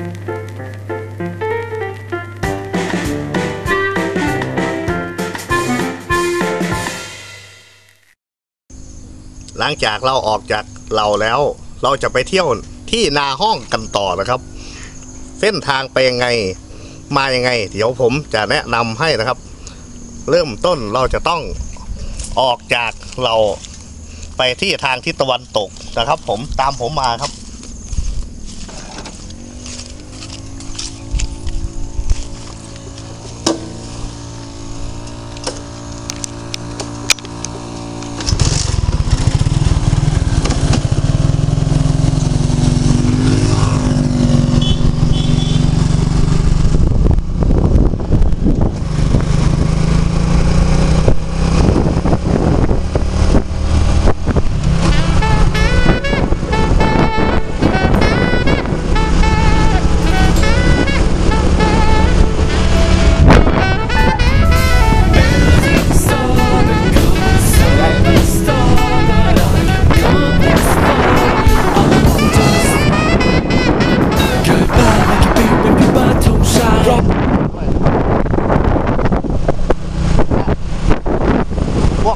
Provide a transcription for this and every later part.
หลังจากเราออกจากเราแล้ว เราจะไปเที่ยวที่นาห้องกันต่อนะครับ เส้นทางไปยังไงมายังไง เดี๋ยวผมจะแนะนำให้นะครับ เริ่มต้นเราจะต้องออกจากเราไปที่ทางทิศตะวันตกนะครับ ผมตามผมมาครับ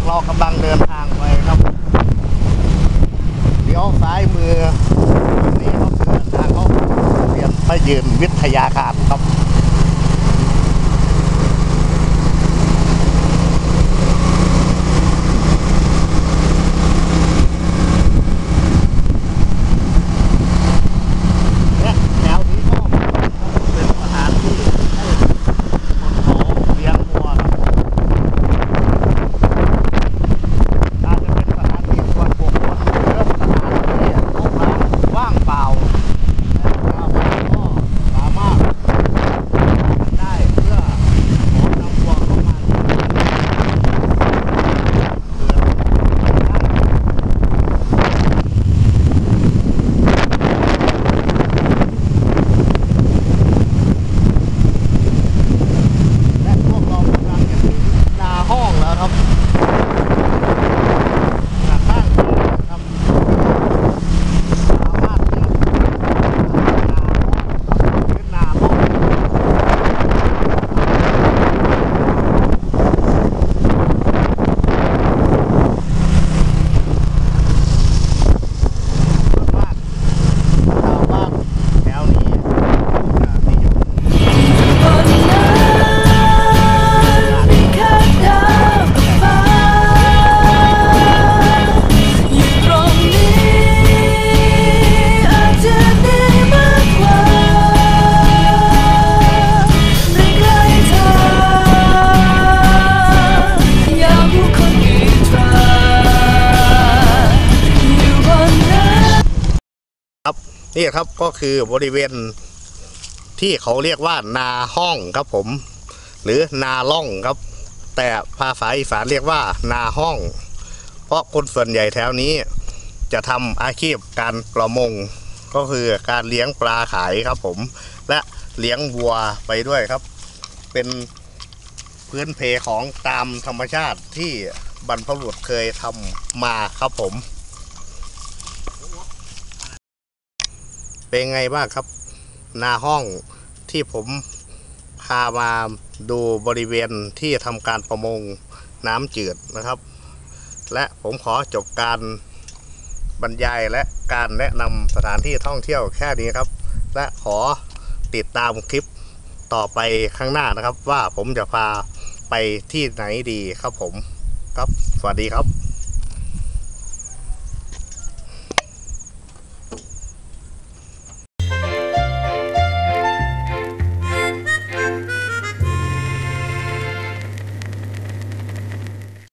เรากำลังเดินทางไปครับเดี๋ยวซ้ายมือนี่ก็คือทางเข้าเรียนพระยืนวิทยาคารครับ นี่ครับก็คือบริเวณที่เขาเรียกว่านาห้องครับผม หรือนาล่องครับ แต่ภาษาอีสานเรียกว่านาห้อง เพราะคนส่วนใหญ่แถวนี้ จะทำอาชีพการประมง ก็คือการเลี้ยงปลาขายครับผม และเลี้ยงวัวไปด้วยครับ เป็นพื้นเพของตามธรรมชาติที่บรรพบุรุษเคยทำมาครับผม เป็นไงบ้างครับนาห้องที่ผมพามาดูบริเวณที่ทำการประมงน้ำจืดนะครับ และผมขอจบการบรรยายและการแนะนำสถานที่ท่องเที่ยวแค่นี้ครับ และขอติดตามคลิปต่อไปข้างหน้านะครับ ว่าผมจะพาไปที่ไหนดีครับผมครับ สวัสดีครับ